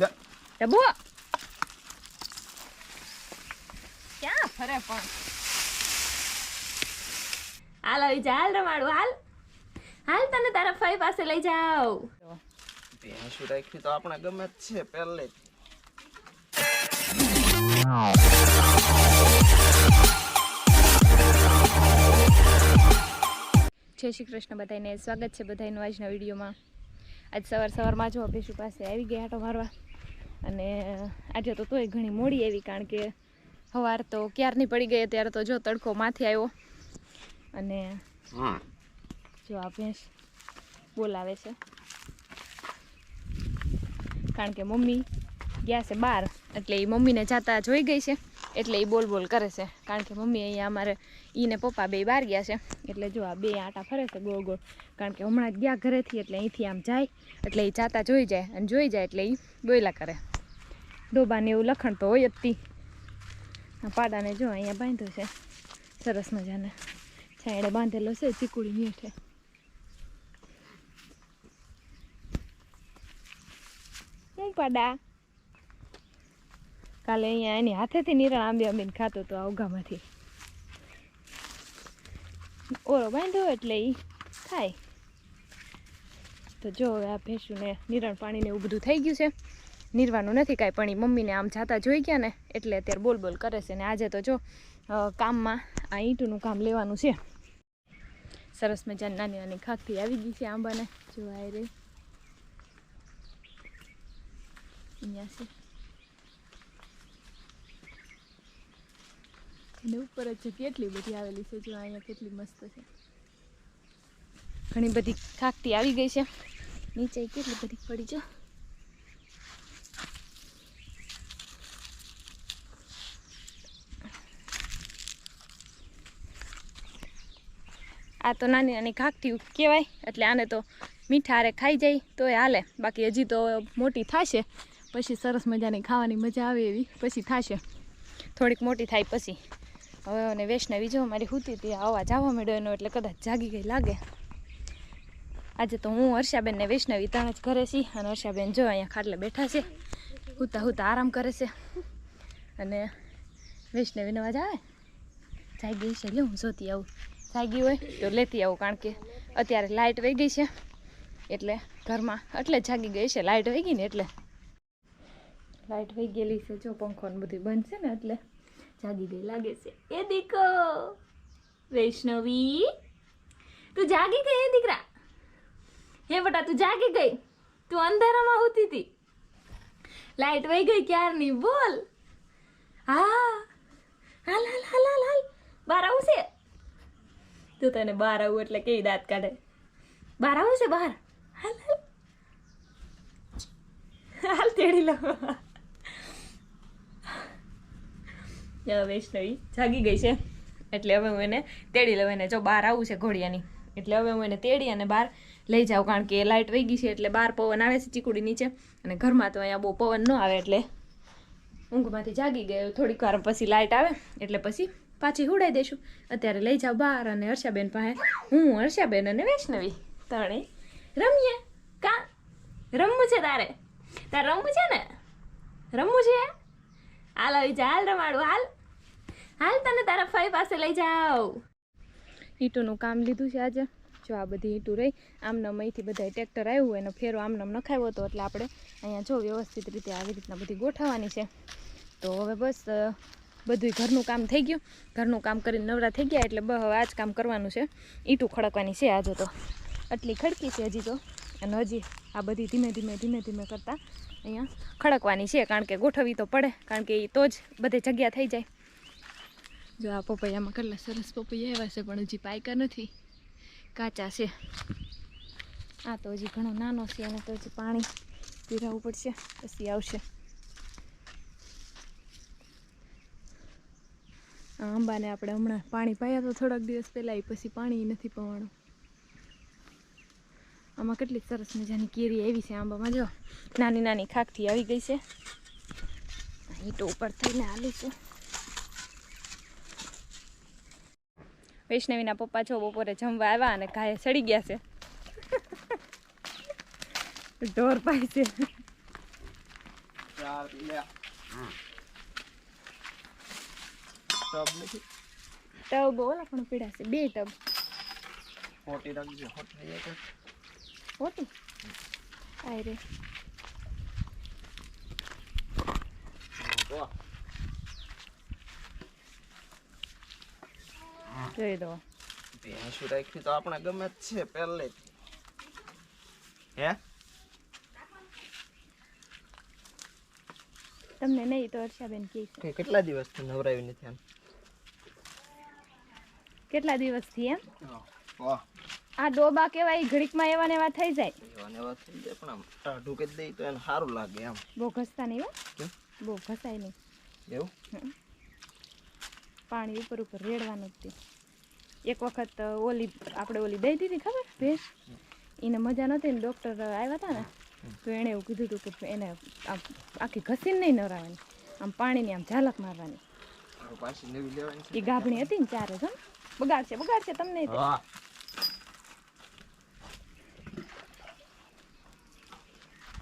લે. ડબ્બો ક્યાં ફરે પણ? હાલ આવી જા હાલ રમાડું હાલ. હાલ તને તારા ફાઈ પાસે લઈ જાવ ભેંસું રાખી તો આપણે ગમે જ છે પહેલે. જય શ્રી કૃષ્ણ બધાને સ્વાગત છે બધાનું આજના વિડીયોમાં. આજ સવાર સવારમાં જો અભિષુ પાસે આવી ગયા આટો મારવા. અને આજે તો તોય ઘણી મોડી આવી કારણ કે સવાર તો ક્યારની પડી ગઈ ત્યારે તો જો તડકો માથે આવ્યો. અને જો આ ભેંસ બોલાવે છે. કારણ કે મમ્મી ગયા છે બહાર એટલે એ મમ્મીને જાતા જોઈ ગઈ છે. એટલે એ બોલ બોલ કરે છે. કારણ કે મમ્મી અહીંયા અમારે ઈને પપ્પા બે બહાર ગયા છે. એટલે જો આ બે આટા ફરે છે ગોળ ગોળ. કારણ કે હમણાં ગયા ઘરેથી એટલે અહીંથી આમ જાય. એટલે એ જાતા જોઈ જાય અને જોઈ જાય એટલે એ બોયલા કરે. ડોબાને એવું લખણ તો હોય જ પાડાને જો અહીંયા બાંધ્યો છે. સરસ મજાને. છાંયડે બાંધેલો છે, ચીકુડી મીઠે હું પાડા. કાલે અહીંયા એની હાથેથી નિરણ આંબી આંબીને ખાતો હતો આવઘામાંથી ઓરો બાંધ્યો એટલે એ ખાય તો જો હવે આ ભેંસુને નિરણ પાણીને એવું બધું થઈ ગયું છે. નિરવાનું નથી કાંઈ, પણ એ મમ્મીને આમ જાતા જોઈ ગયા ને, એટલે અત્યારે બોલ બોલ કરે છે ને આજે તો જો કામમાં આ ઈંટનું કામ લેવાનું છે. સરસ મજાની નાની નાની ખાખથી આવી ગઈ છે આંબાને. જોવાય રહી. અહીંયા છે. અને ઉપર જ કેટલી બધી આવેલી છે, જો અહીંયા કેટલી મસ્ત છે. ઘણી બધી ખાકતી આવી ગઈ છે. નીચે કેટલી બધી પડી છે. આ તો નાની નાની ખાખટી કહેવાય, એટલે આને તો મીઠા હારે ખાઈ જાય, તોય હાલે. બાકી હજી તો મોટી થશે, પછી સરસ મજાની ખાવાની મજા આવે એવી, પછી થશે. થોડીક મોટી થાય પછી. હવે અને વૈષ્ણવી જો મારી હુતી હતી અવાજ આવવા માંડ્યો એનો એટલે કદાચ જાગી ગઈ લાગે. આજે તો હું હર્ષાબેન ને વૈષ્ણવી ત્રણ જ ઘરે છીએ અને હર્ષાબેન જો અહીંયા ખાટલે બેઠા છે, હુતા હુતા આરામ કરે છે. અને વૈષ્ણવીનો અવાજ આવે? જાગી છે લે હું જોતી આવું. જાગી હોય તો લેતી આવું, કારણ કે અત્યારે લાઇટ વહી ગઈ છે, એટલે ઘરમાં એટલે જાગી ગઈ છે લાઇટ વહી ગઈ ને એટલે. લાઇટ વહી ગયેલી છે, જો પંખો ને બધું બંધ છે ને એટલે. જાગી ગઈ લાગે છે. એ દીકો વૈષ્ણવી. તું જાગી ગઈ એ દીકરા. હે બટા, તું જાગી ગઈ. તું અંધારામાં હોતી હતી લાઇટ વહી ગઈ ક્યારની? બોલ. હા. હાલ હાલ હાલ હાલ હાલ. બહાર આવું છે? તું તને બહાર આવું એટલે કેવી દાંત કાઢે? બહાર આવું છે બહાર? હાલ હાલ. હાલ, તેડી લો. વૈષ્ણવી જાગી ગઈ છે. એટલે હવે હું એને તેડી લઉં. એને જો બહાર આવું છે ઘોડિયાની. એટલે હવે હું એને તેડી અને બહાર લઈ જાઉં. કારણ કે લાઇટ વહી ગઈ છે એટલે બહાર પવન આવે છે ચીકુડી નીચે. અને ઘરમાં તો અહીંયા બહુ પવન ન આવે એટલે ઊંઘમાંથી જાગી ગયો. થોડીક વાર પછી લાઇટ આવે. એટલે પછી પાછી ઉડાઈ દઈશું. અત્યારે લઈ જાઓ બહાર અને હર્ષાબેન પાસે. હું, હર્ષાબેન અને વૈષ્ણવી તણે રમીએ. કા? રમવું છે તારે? તારે રમવું છે ને? રમવું છે? હાલ આવી જા, હાલ રમાડું, હાલ. હાલ તને તારા ફાઈ પાસે લઈ જાઓ. ઈંટોનું કામ લીધું છે આજે. જો આ બધી ઈંટું રહી. આમનામ અહીંથી બધા ટ્રેક્ટર આવ્યું એનો ફેરો આમનામ નખાવ્યો હતો એટલે આપણે અહીંયા જો વ્યવસ્થિત રીતે આવી રીતના બધી ગોઠવવાની છે. તો હવે બસ બધું ઘરનું કામ થઈ ગયું. ઘરનું કામ કરીને નવરા થઈ ગયા એટલે હવે આ જ કામ કરવાનું છે. ઈંટું ખડકવાની છે આજે તો. આટલી ખડકી છે હજી તો. અને હજી આ બધી ધીમે ધીમે ધીમે ધીમે કરતાં અહીંયા ખડકવાની છે કારણ કે ગોઠવવી તો પડે કારણ કે એ તો જ બધે જગ્યા થઈ જાય. જો આ પપૈયામાં કેટલા સરસ પપૈયા એવા છે પણ હજી પાયકા નથી. કાચા છે. આ તો હજી ઘણો નાનો છે અને તો હજી પાણી પીરાવવું પડશે પછી આવશે. આંબાને આપણે હમણાં પાણી પાયા તો થોડાક દિવસ પહેલાં એ પછી પાણી નથી પવાનું. આમાં કેટલી સરસ મજાની કેરી આવી છે આંબામાં જો. નાની નાની ખાખથી આવી ગઈ છે. ઈંટો ઉપર થઈને હાલી છે. વૈષ્ણવીના પપ્પા છો બપોરે જમવા આવ્યા અને ગાય સડી ગયા છે. ઢોર પાય છે. ટબ ઓલા પણ પીડા છે બે ટબ. ખોટી રાખજો ખોટી. હોતું આય રે. જોઈ દો ભેંસું રાખી તો આપણે ગમે જ છે પહેલેથી હે તમને નહીં તો હર્ષાબેન કહે કે કેટલા દિવસથી નવરાવી નથી એમ કેટલા દિવસથી એમ વાહ આ ડોબા કેવાય ઘડીકમાં એવા ને એવા થઈ જાય. એવા થઈ જાય પણ આમ ટાઢું કરી દઈ તો એને સારું લાગે આમ બહુ ઘસતા નહીં હો. બહુ ઘસાય નહીં. એવું? પાણી ઉપર ઉપર રેડવાનું જ એક વખત ઓલી આપણે ઓલી દઈ દીધી ખબર? ભેંસ? એને મજા નહોતી ને ડૉક્ટર આવ્યા હતા ને તો એણે એવું કીધું હતું કે એને આમ આખી ઘસીને નહીં નવરાવાની. આમ પાણીની આમ ઝાલક મારવાની. એ ગાભણી હતી ને ચારે છે બગાડશે બગાડશે તમને છે હા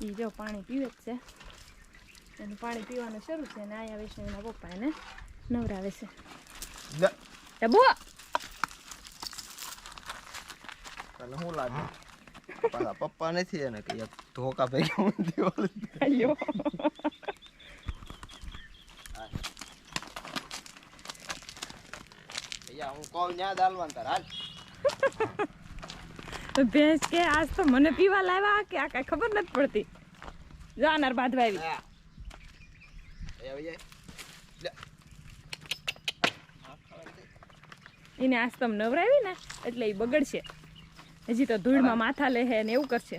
એ જો પાણી પીવે જ છે. એનું પાણી પીવાનું શરૂ છે ને આયા એના પપ્પા એને નવરાવે છે. તને શું લાગે? પાછા પપ્પા નથી એને કે ધોકા ભેગા અહીંયા હું કહું ન્યા દાલવાન તાર હાલ. તો ભેંસ કે આજ તો મને પીવા લાવ્યા કે આ કઈ ખબર નથી પડતી. જાનાર બાંધવા આવી. એને આજ તમ નવરાવી ને એટલે એ બગડશે. હજી તો ધૂળમાં માથા લે ને એવું કરશે.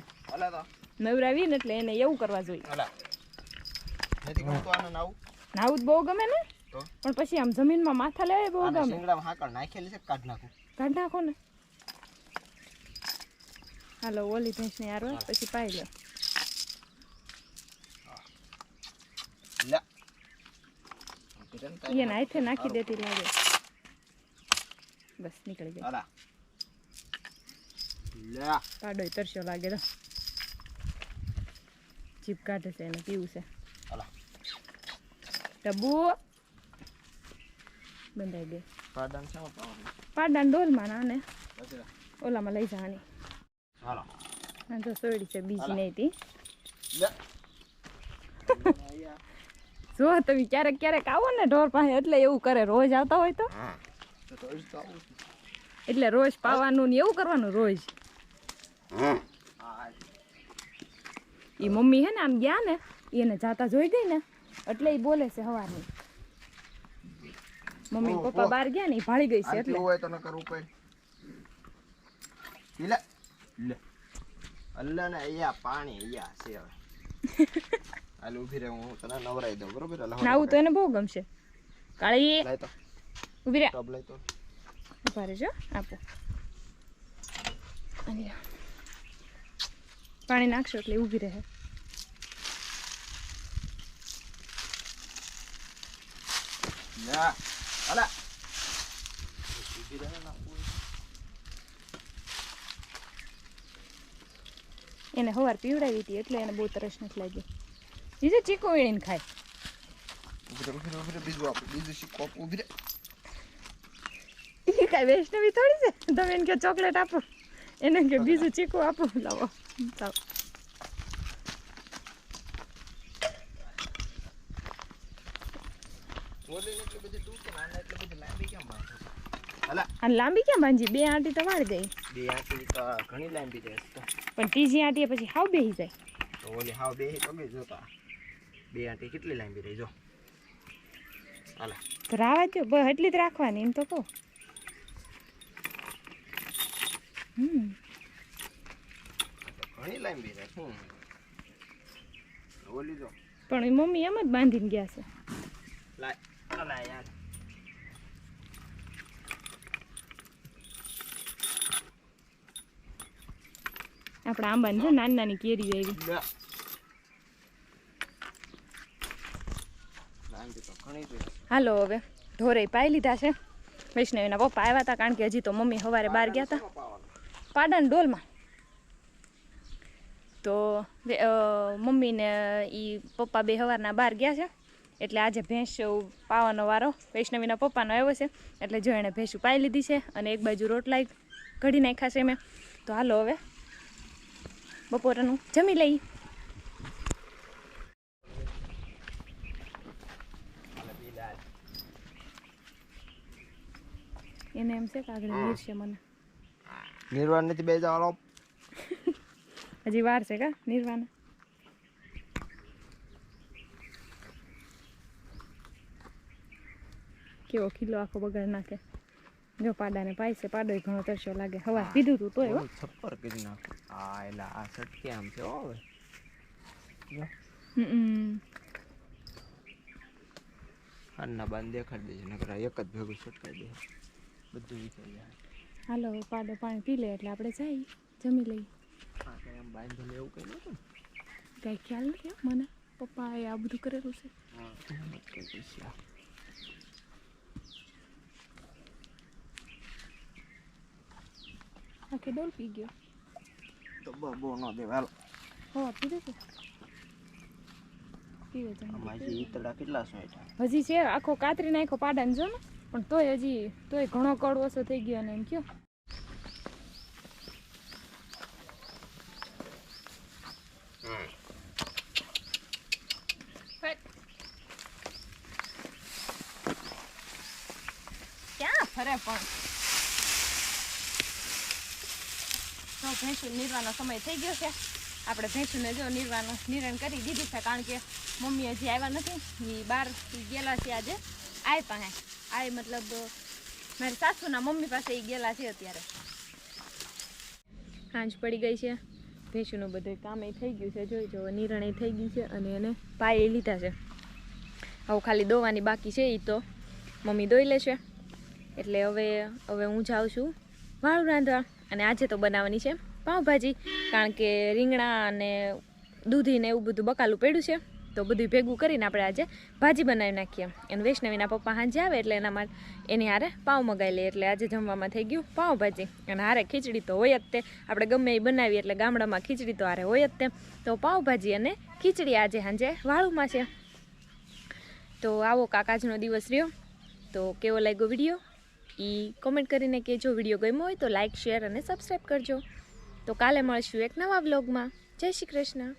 નવરાવી ને એટલે એને એવું કરવા જોઈએ. નાવું? નાવું જ બહુ ગમે ને? પણ પછી આમ જમીનમાં માથા લેવાય બહુ ગમે. નાખેલી છે કાઢ નાખું? કાઢ નાખો ને. હાલો ઓલી ભેંસને આરવા પછી પાઈ લો એને હાથે નાખી દેતી લાગે બસ નીકળી ગઈ. લે પાડો તરસ્યો લાગે તો જીપ કાઢે છે એને પીવું છે. ડબ્બુ બંધાઈ દે પાડાને ડોલમાં નાને પછી ઓલામાં લઈ જવાની હાલો. આ તો સોયડી છે બીજી નહીં હતી. જો તમે ક્યારેક ક્યારેક આવો ને ઢોર પાસે એટલે એવું કરે રોજ આવતા હોય તો. એટલે રોજ પાવાનું ને એવું કરવાનું રોજ એ મમ્મી હે ને આમ ગયા ને એને જાતા જોઈ ગઈ ને એટલે એ બોલે છે હવાની મમ્મી ને. પપ્પા બહાર ગયા ને એ ભાળી ગઈ છે એટલે હોય તો નકર ઉપાય. પી લે. લે. અલ્લા ને અહીંયા પાણી અહીંયા છે હવે. હાલ ઊભી રહે હું તને નવરાઈ દઉં બરોબર? એટલે નાવું તો એને બહુ ગમશે. કાળી લાય ઊભી રહે. ટબ લઈ તો. ઊભા રહેજો આપો. પાણી નાખશો એટલે ઊભી રહે. લે અલા ઊભી રહે ને નાખવું હોય. એને હવાર પીવડાવી હતી એટલે એને બહુ તરસ નથી લાગી. જીજે ચીકુ વીણીને ખાય. એ કાંઈ વૈષ્ણવી થોડી છે? તમે એને કે ચોકલેટ આપો. એને કે બીજું ચીકુ આપો. લાવો. લાવો. લાંબી ક્યાં બાંધી? બે આંટી તો વાળ ગઈ. બે આંટી તો ઘણી લાંબી રહે છે તો. પણ ત્રીજી આંટીએ પછી હાવ બેહી જાય. તો ઓલી હાવ બે તમે જોતા. બે આંટી કેટલી લાંબી રહી જો. હાલે. તો રાવા જો બસ એટલી જ રાખવાની એમ તો કહો. ઘણી લાંબી રહે શું ઓલી જો. પણ એ મમ્મી એમ જ બાંધીને ગયા છે. લાય લાય યાર. આપણે આંબાની છે નાની નાની કેરી રહી હાલો હવે ઢોરે પાઈ લીધા છે. વૈષ્ણવીના પપ્પા આવ્યા હતા કારણ કે હજી તો મમ્મી સવારે બહાર ગયા હતા. પાડાના ડોલમાં. તો વે- અ, મમ્મી ને એ પપ્પા બે સવારના બહાર ગયા છે. એટલે આજે ભેંસ પાવાનો વારો વૈષ્ણવીના પપ્પાનો આવ્યો છે. એટલે જો એણે ભેંસું પાઈ લીધી છે અને એક બાજુ રોટલા ઘડી નાખ્યા છે મેં તો હાલો હવે બપોરનું. જમી લઈ. એને એમ છે કે આગળ નીર છે મને. નિર્વાણ નથી બે જવાનો હજી વાર છે કા નિર્વાણ? કેવો કિલ્લો આખો બગાડ નાખે. જો પાડાને પાય છે પાડો ઘણો તરસ્યો લાગે. હવા પીધું તું તોય હો. છપ્પર કરી નાખ. આ એલા આ સટકે આમ છે ઓ હવે. અન્ના હમ. દેખાડી દેજે નકર એક જ ભેગું છટકાઈ દે. બધું વિચારી જાય. હાલો પાડો પાણી પી લે એટલે આપણે જઈ જમી લઈ હા કઈ આમ બાંધેલું એવું કઈ નતું કઈ ખ્યાલ નથી મને? પપ્પાએ આ બધું કરેલું છે. ને કઈ પછી આ આખી ડોલ પી ગયો તો બહુ નો ન દેવાલ હવા પીધું છે પીવે તો જે ઈતડા કેટલા સોંઠા હજી છે આખો કાતરી નાખો પાડાને જો ને પણ તોય હજી તોય ઘણો કડ ઓછો થઈ ગયો ને એમ ક્યાં તો ભેંસું નીરવાનો સમય થઈ ગયો છે. આપણે ભેંસુને જો નીરવાનું નિરણ કરી દીધી છે, કારણ કે મમ્મી હજી આવ્યા નથી. એ બહાર ગયેલા છે આજે. આય પાસે. આય મતલબ મારી સાસુના મમ્મી પાસે એ ગયેલા છે અત્યારે. સાંજ પડી ગઈ છે. ભેંસુનું બધું કામ એ થઈ ગયું છે. જોઈ જો નિરણ થઈ ગયું છે અને એને પાયે લીધા છે. હવે ખાલી દોવાની બાકી છે એ તો. મમ્મી દોઈ લેશે. એટલે હવે હવે હું જાઉં છું વાળું રાંધવા. અને આજે તો બનાવવાની છે પાઉંભાજી, કારણ કે રીંગણા અને દૂધીને એવું બધું બકાલું પડ્યું છે. તો બધું ભેગું કરીને આપણે આજે ભાજી બનાવી નાખીએ. અને વૈષ્ણવીના પપ્પા સાંજે આવે એટલે એના માટે એની હારે પાઉં મગાવી લઈએ એટલે આજે જમવામાં થઈ ગયું પાઉંભાજી. અને હારે ખીચડી તો હોય જ તે. આપણે ગમે એ બનાવીએ એટલે ગામડામાં ખીચડી તો હારે હોય જ તે. તો પાઉંભાજી અને ખીચડી આજે સાંજે વાળુમાં છે. તો આવો કાકાજનો દિવસ રહ્યો. તો કેવો લાગ્યો વીડિયો? એ કોમેન્ટ કરીને કે જો વીડિયો ગમ્યો હોય તો લાઇક શેર અને સબસ્ક્રાઈબ કરજો. તો કાલે મળશું એક નવા બ્લોગમાં જય શ્રી કૃષ્ણ.